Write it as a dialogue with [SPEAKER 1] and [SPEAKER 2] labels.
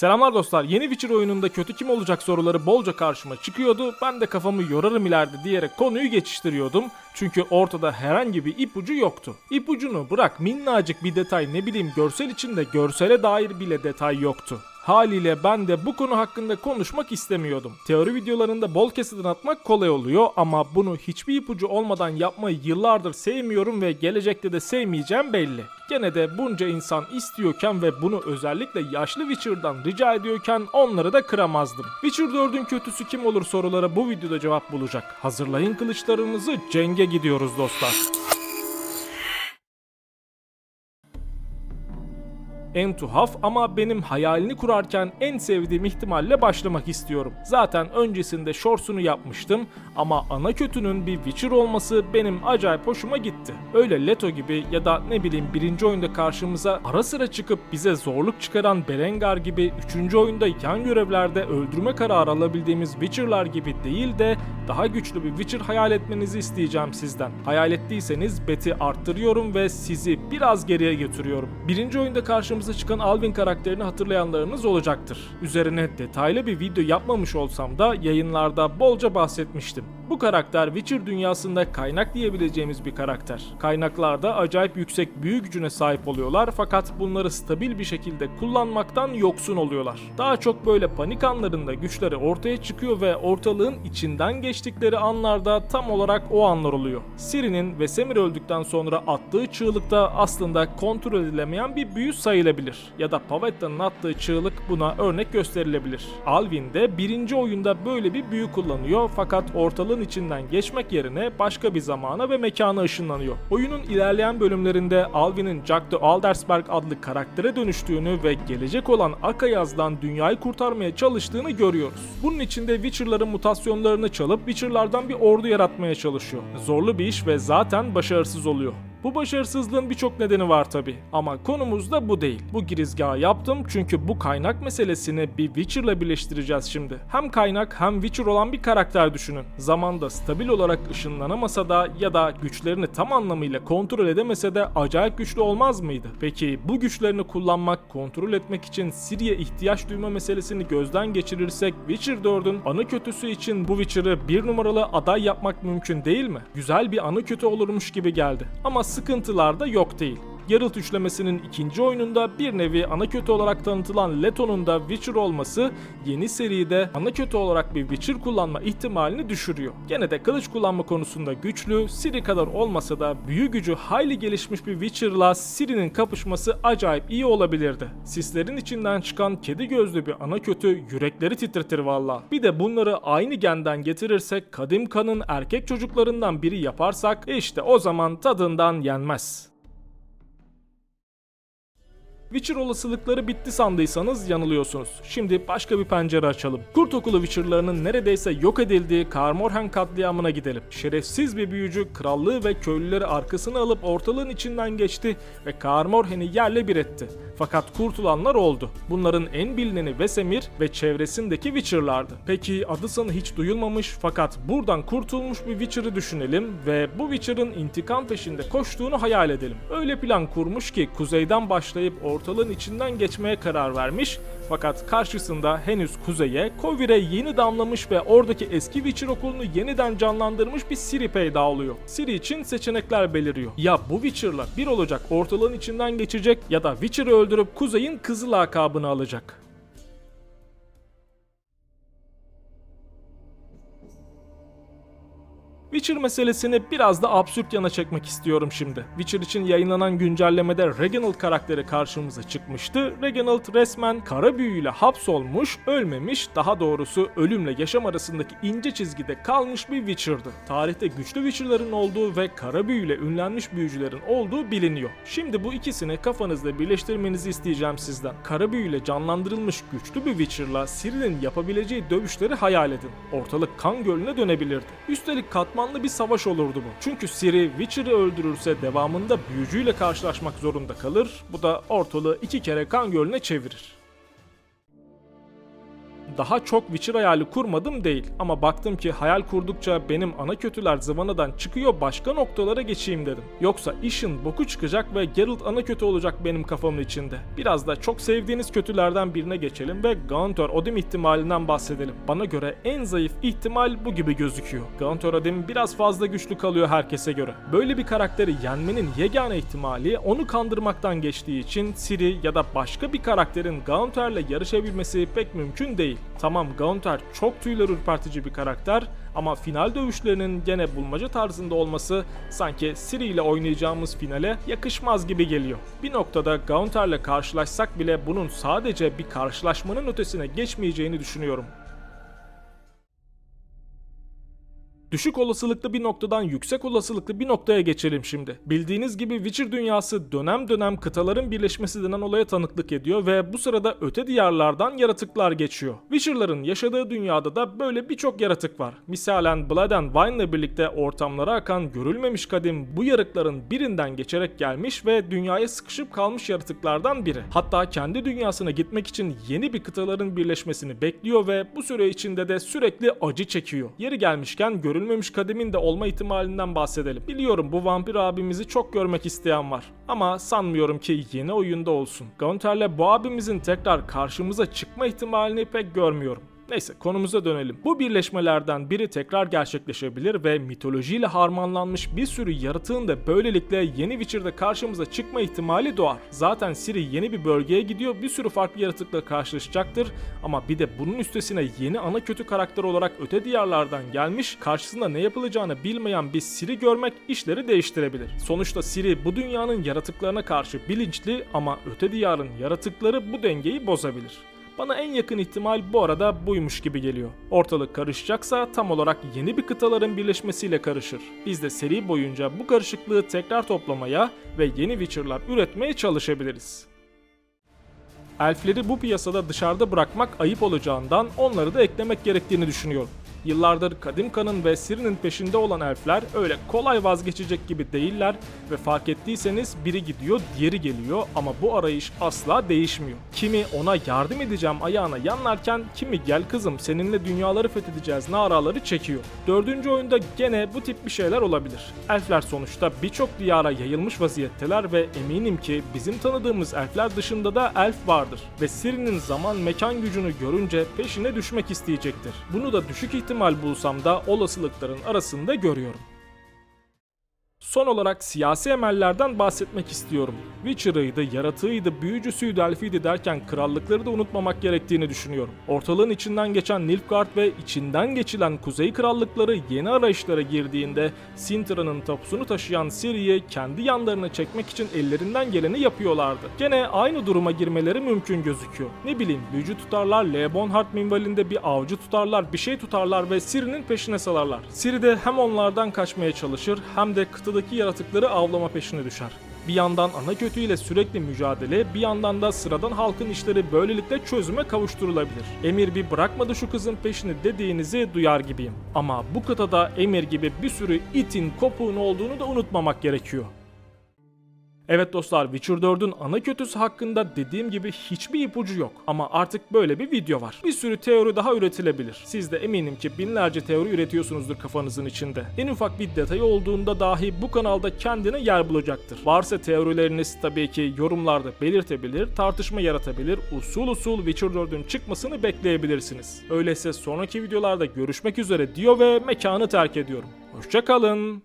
[SPEAKER 1] Selamlar dostlar. Yeni Witcher oyununda kötü kim olacak soruları bolca karşıma çıkıyordu. Ben de kafamı yorarım ileride diyerek konuyu geçiştiriyordum. Çünkü ortada herhangi bir ipucu yoktu. İpucunu bırak minnacık bir detay ne bileyim görsel içinde görsele dair bile detay yoktu. Haliyle ben de bu konu hakkında konuşmak istemiyordum. Teori videolarında bol kesiden atmak kolay oluyor ama bunu hiçbir ipucu olmadan yapmayı yıllardır sevmiyorum ve gelecekte de sevmeyeceğim belli. Gene de bunca insan istiyorken ve bunu özellikle yaşlı Witcher'dan rica ediyorken onları da kıramazdım. Witcher 4'ün kötüsü kim olur sorulara bu videoda cevap bulacak. Hazırlayın kılıçlarınızı cenge gidiyoruz dostlar. En tuhaf ama benim hayalini kurarken en sevdiğim ihtimalle başlamak istiyorum. Zaten öncesinde shorts'unu yapmıştım ama ana kötünün bir Witcher olması benim acayip hoşuma gitti. Öyle Leto gibi ya da ne bileyim birinci oyunda karşımıza ara sıra çıkıp bize zorluk çıkaran Berengar gibi üçüncü oyunda yan görevlerde öldürme kararı alabildiğimiz Witcher'lar gibi değil de daha güçlü bir Witcher hayal etmenizi isteyeceğim sizden. Hayal ettiyseniz beti arttırıyorum ve sizi biraz geriye götürüyorum. Birinci oyunda karşımıza çıkan Alvin karakterini hatırlayanlarınız olacaktır. Üzerine detaylı bir video yapmamış olsam da yayınlarda bolca bahsetmiştim. Bu karakter Witcher dünyasında kaynak diyebileceğimiz bir karakter. Kaynaklarda acayip yüksek büyü gücüne sahip oluyorlar fakat bunları stabil bir şekilde kullanmaktan yoksun oluyorlar. Daha çok böyle panik anlarında güçleri ortaya çıkıyor ve ortalığın içinden geçtikleri anlarda tam olarak o anlar oluyor. Ciri'nin ve Semir öldükten sonra attığı çığlıkta aslında kontrol edilemeyen bir büyü sayılabilir. Ya da Pavetta'nın attığı çığlık buna örnek gösterilebilir. Alvin de birinci oyunda böyle bir büyü kullanıyor fakat ortalığın içinden geçmek yerine başka bir zamana ve mekana ışınlanıyor. Oyunun ilerleyen bölümlerinde Alvin'in Jack de Aldersberg adlı karaktere dönüştüğünü ve gelecek olan Akayaz'dan dünyayı kurtarmaya çalıştığını görüyoruz. Bunun içinde Witcher'ların mutasyonlarını çalıp Witcher'lardan bir ordu yaratmaya çalışıyor. Zorlu bir iş ve zaten başarısız oluyor. Bu başarısızlığın birçok nedeni var tabi ama konumuz da bu değil. Bu girizgahı yaptım çünkü bu kaynak meselesini bir Witcher'la birleştireceğiz şimdi. Hem kaynak hem Witcher olan bir karakter düşünün. Zamanda stabil olarak ışınlanamasa da ya da güçlerini tam anlamıyla kontrol edemese de acayip güçlü olmaz mıydı? Peki bu güçlerini kullanmak, kontrol etmek için Ciri'ye ihtiyaç duyma meselesini gözden geçirirsek Witcher 4'ün ana kötüsü için bu Witcher'ı bir numaralı aday yapmak mümkün değil mi? Güzel bir ana kötü olurmuş gibi geldi. Ama sıkıntılar da yok değil. Geralt üçlemesinin ikinci oyununda bir nevi ana kötü olarak tanıtılan Leto'nun da Witcher olması yeni seride ana kötü olarak bir Witcher kullanma ihtimalini düşürüyor. Gene de kılıç kullanma konusunda güçlü, Ciri kadar olmasa da büyü gücü hayli gelişmiş bir Witcher'la Ciri'nin kapışması acayip iyi olabilirdi. Sislerin içinden çıkan kedi gözlü bir ana kötü yürekleri titretir valla. Bir de bunları aynı genden getirirsek Kadim Kan'ın erkek çocuklarından biri yaparsak işte o zaman tadından yenmez. Witcher olasılıkları bitti sandıysanız yanılıyorsunuz. Şimdi başka bir pencere açalım. Kurt okulu Witcher'larının neredeyse yok edildiği Karmorhen katliamına gidelim. Şerefsiz bir büyücü krallığı ve köylüleri arkasına alıp ortalığın içinden geçti ve Karmorhen'i yerle bir etti. Fakat kurtulanlar oldu. Bunların en bilineni Vesemir ve çevresindeki Witcher'lardı. Peki adı sanı hiç duyulmamış fakat buradan kurtulmuş bir Witcher'ı düşünelim ve bu Witcher'ın intikam peşinde koştuğunu hayal edelim. Öyle plan kurmuş ki kuzeyden başlayıp ortalığın içinden geçmeye karar vermiş fakat karşısında henüz kuzeye Kovir'e yeni damlamış ve oradaki eski Witcher okulunu yeniden canlandırmış bir Ciri peyda oluyor. Ciri için seçenekler beliriyor. Ya bu Witcher'la bir olacak ortalığın içinden geçecek ya da Witcher'ı öldürüp kuzeyin kızı lakabını alacak. Witcher meselesini biraz da absürt yana çekmek istiyorum şimdi. Witcher için yayınlanan güncellemede Reginald karakteri karşımıza çıkmıştı. Reginald resmen kara büyüyle hapsolmuş, ölmemiş, daha doğrusu ölümle yaşam arasındaki ince çizgide kalmış bir Witcher'dı. Tarihte güçlü Witcher'ların olduğu ve kara büyüyle ünlenmiş büyücülerin olduğu biliniyor. Şimdi bu ikisini kafanızda birleştirmenizi isteyeceğim sizden. Kara büyüyle canlandırılmış güçlü bir Witcher'la Ciri'nin yapabileceği dövüşleri hayal edin. Ortalık kan gölüne dönebilirdi. Üstelik katmanlı bir savaş olurdu bu. Çünkü Ciri Witcher'ı öldürürse devamında büyücüyle karşılaşmak zorunda kalır. Bu da ortalığı iki kere kan gölüne çevirir. Daha çok Witcher hayali kurmadım değil. Ama baktım ki hayal kurdukça benim ana kötüler zıvanadan çıkıyor başka noktalara geçeyim dedim. Yoksa işin boku çıkacak ve Geralt ana kötü olacak benim kafamın içinde. Biraz da çok sevdiğiniz kötülerden birine geçelim ve Gaunter Odim ihtimalinden bahsedelim. Bana göre en zayıf ihtimal bu gibi gözüküyor. Gaunter Odim biraz fazla güçlü kalıyor herkese göre. Böyle bir karakteri yenmenin yegane ihtimali onu kandırmaktan geçtiği için Ciri ya da başka bir karakterin Gaunter'le yarışabilmesi pek mümkün değil. Tamam Gaunter çok tüyler ürpertici bir karakter ama final dövüşlerinin gene bulmaca tarzında olması sanki Ciri ile oynayacağımız finale yakışmaz gibi geliyor. Bir noktada Gaunter'le karşılaşsak bile bunun sadece bir karşılaşmanın ötesine geçmeyeceğini düşünüyorum. Düşük olasılıklı bir noktadan yüksek olasılıklı bir noktaya geçelim şimdi. Bildiğiniz gibi Witcher dünyası dönem dönem kıtaların birleşmesi denen olaya tanıklık ediyor ve bu sırada öte diyarlardan yaratıklar geçiyor. Witcher'ların yaşadığı dünyada da böyle birçok yaratık var. Misalen Blood and Wine ile birlikte ortamlara akan görülmemiş kadim bu yarıkların birinden geçerek gelmiş ve dünyaya sıkışıp kalmış yaratıklardan biri. Hatta kendi dünyasına gitmek için yeni bir kıtaların birleşmesini bekliyor ve bu süre içinde de sürekli acı çekiyor. Yeri gelmişken görülmemiş kadimin de olma ihtimalinden bahsedelim. Biliyorum bu vampir abimizi çok görmek isteyen var. Ama sanmıyorum ki yeni oyunda olsun. Gaunter'le bu abimizin tekrar karşımıza çıkma ihtimalini pek görmüyorum. Neyse konumuza dönelim. Bu birleşmelerden biri tekrar gerçekleşebilir ve mitolojiyle harmanlanmış bir sürü yaratığın da böylelikle yeni Witcher'da karşımıza çıkma ihtimali doğar. Zaten Ciri yeni bir bölgeye gidiyor bir sürü farklı yaratıkla karşılaşacaktır ama bir de bunun üstesine yeni ana kötü karakter olarak öte diyarlardan gelmiş karşısında ne yapılacağını bilmeyen bir Ciri görmek işleri değiştirebilir. Sonuçta Ciri bu dünyanın yaratıklarına karşı bilinçli ama öte diyarın yaratıkları bu dengeyi bozabilir. Bana en yakın ihtimal bu arada buymuş gibi geliyor. Ortalık karışacaksa tam olarak yeni bir kıtaların birleşmesiyle karışır. Biz de seri boyunca bu karışıklığı tekrar toplamaya ve yeni Witcher'lar üretmeye çalışabiliriz. Elfleri bu piyasada dışarıda bırakmak ayıp olacağından onları da eklemek gerektiğini düşünüyorum. Yıllardır Kadim Kan'ın ve Ciri'nin peşinde olan elfler öyle kolay vazgeçecek gibi değiller ve fark ettiyseniz biri gidiyor diğeri geliyor ama bu arayış asla değişmiyor. Kimi ona yardım edeceğim ayağına yanlarken kimi gel kızım seninle dünyaları fethedeceğiz naraları çekiyor. Dördüncü oyunda gene bu tip bir şeyler olabilir. Elfler sonuçta birçok diyara yayılmış vaziyetteler ve eminim ki bizim tanıdığımız elfler dışında da elf vardır ve Ciri'nin zaman mekan gücünü görünce peşine düşmek isteyecektir. Bunu da düşük ihtimal bulsam da olasılıkların arasında görüyorum. Son olarak siyasi emellerden bahsetmek istiyorum. Witcher'ıydı, yaratığıydı, büyücüsüydü, elfiydi derken krallıkları da unutmamak gerektiğini düşünüyorum. Ortalığın içinden geçen Nilfgaard ve içinden geçilen Kuzey Krallıkları yeni arayışlara girdiğinde Sintra'nın tapusunu taşıyan Ciri'yi kendi yanlarına çekmek için ellerinden geleni yapıyorlardı. Gene aynı duruma girmeleri mümkün gözüküyor. Ne bileyim büyücü tutarlar, Leobonhart minvalinde bir avcı tutarlar, bir şey tutarlar ve Ciri'nin peşine salarlar. Ciri de hem onlardan kaçmaya çalışır hem de kıtadaki yaratıkları avlama peşine düşer. Bir yandan ana kötüyle sürekli mücadele, bir yandan da sıradan halkın işleri böylelikle çözüme kavuşturulabilir. Emir bir bırakmadı şu kızın peşini dediğinizi duyar gibiyim. Ama bu kıtada Emir gibi bir sürü itin, kopuğun olduğunu da unutmamak gerekiyor. Evet dostlar Witcher 4'ün ana kötüsü hakkında dediğim gibi hiçbir ipucu yok. Ama artık böyle bir video var. Bir sürü teori daha üretilebilir. Siz de eminim ki binlerce teori üretiyorsunuzdur kafanızın içinde. En ufak bir detayı olduğunda dahi bu kanalda kendine yer bulacaktır. Varsa teorileriniz tabii ki yorumlarda belirtebilir, tartışma yaratabilir, usul usul Witcher 4'ün çıkmasını bekleyebilirsiniz. Öyleyse sonraki videolarda görüşmek üzere diyor ve mekanı terk ediyorum. Hoşçakalın.